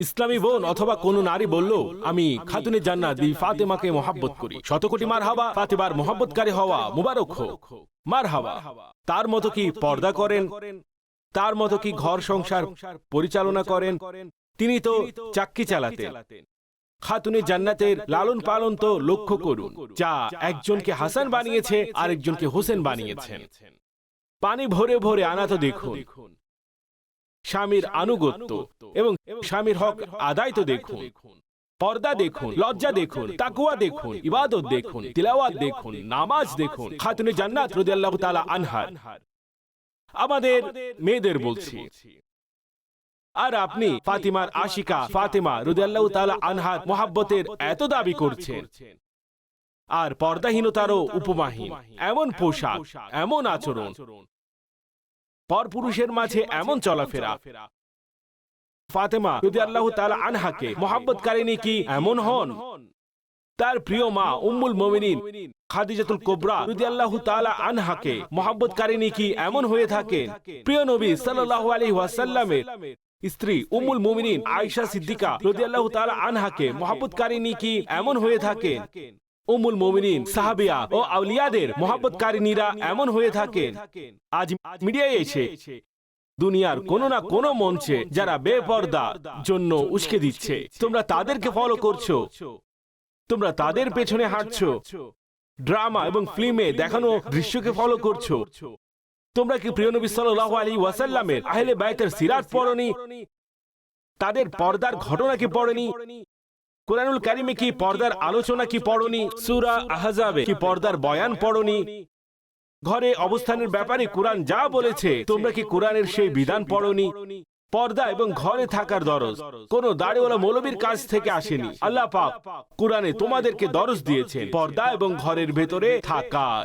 ইসলামী বোন অথবা কোন নারী বলল আমি খাতুনে জান্নাত বি ফাতেমাকে মহাব্বত করি। শতকোটি মার হাবা ফাতেমার মহাব্বতকারী হওয়া মুবারক হোক। মার হাবা তার মতো কি পর্দা করেন? তার মতো কি ঘর সংসার পরিচালনা করেন? তিনি তো চাক্কি চালাতেন। খাতুনে জান্নাতের লালন পালন তো লক্ষ্য করুন, যা একজনকে হাসান বানিয়েছে, আরেকজনকে হোসেন বানিয়েছেন। পানি ভরে ভরে আনা তো দেখুন। স্বামীর আনুগত্য এবং স্বামীর হক আদায় তো দেখুন পর্দা দেখুন লজ্জা দেখুন তাকুয়া দেখুন ইবাদত দেখুন তিলাওয়াত দেখুন নামাজ দেখুন খাতুনে জান্নাত রাদিয়াল্লাহু তাআলা আনহার। আমাদের মেয়েদের বলছি। আর আপনি ফাতিমার আশিকা ফাতিমা রুদাল্লাহু তাআলা আনহার মোহাব্বতের এত দাবি করছেন। আর পর্দাহীনতারও উপমাহীন এমন পোশাক এমন আচরণ পরপুরুষের মাঝে এমন চলাফেরা। ফাতেমা যদি আল্লাহ তালা আনহাকে মোহাব্বতকারিনী কি এমন হন। তার প্রিয় মা উম্মুল মোমিনিন খাদিজাতুল কোবরা যদি আল্লাহ তালা আনহাকে মোহাব্বতকারিনী কি এমন হয়ে থাকেন। প্রিয় নবী সাল্লাল্লাহু আলাইহি ওয়াসাল্লামের স্ত্রী উমুল মুমিনিন আয়েশা সিদ্দিকা রাদিয়াল্লাহু তালা আনহাকে মোহাব্বতকারিনী কি এমন হয়ে থাকেন। উম্মুল মুমিনিন, সাহাবিয়া ও আউলিয়াদের মোহাব্বতকারিনীরা এমন হয়ে থাকেন। আজ মিডিয়ায় এসে দুনিয়ার কোন না কোন মঞ্চে যারা বেপর্দা জন্য উস্কে দিচ্ছে। তোমরা তাদেরকে ফলো করছ। তোমরা তাদের পেছনে হাঁটছো। ড্রামা এবং ফিল্মে দেখানো দৃশ্যকে ফলো করছ। তোমরা কি প্রিয় নবী সাল্লাল্লাহু আলাইহি ওয়াসাল্লামের আহলে বাইতের সিরাত পড়নি? তাদের পর্দার ঘটনা কি পড়নি? কোরআনুল কারিমে কি পর্দার আলোচনা কি পড়নি? সুরা আহজাবে কি পর্দার বয়ান পড়নি? ঘরে অবস্থানের ব্যাপারে কোরআন যা বলেছে, তোমরা কি কোরআনের সেই বিধান পড়নি? পর্দা এবং ঘরে থাকার দরজ, কোন দাড়িওয়ালা মৌলবীর কাছ থেকে আসেনি। আল্লাহ পাক কোরআনে তোমাদেরকে দরজ দিয়েছে পর্দা এবং ঘরের ভেতরে থাকার।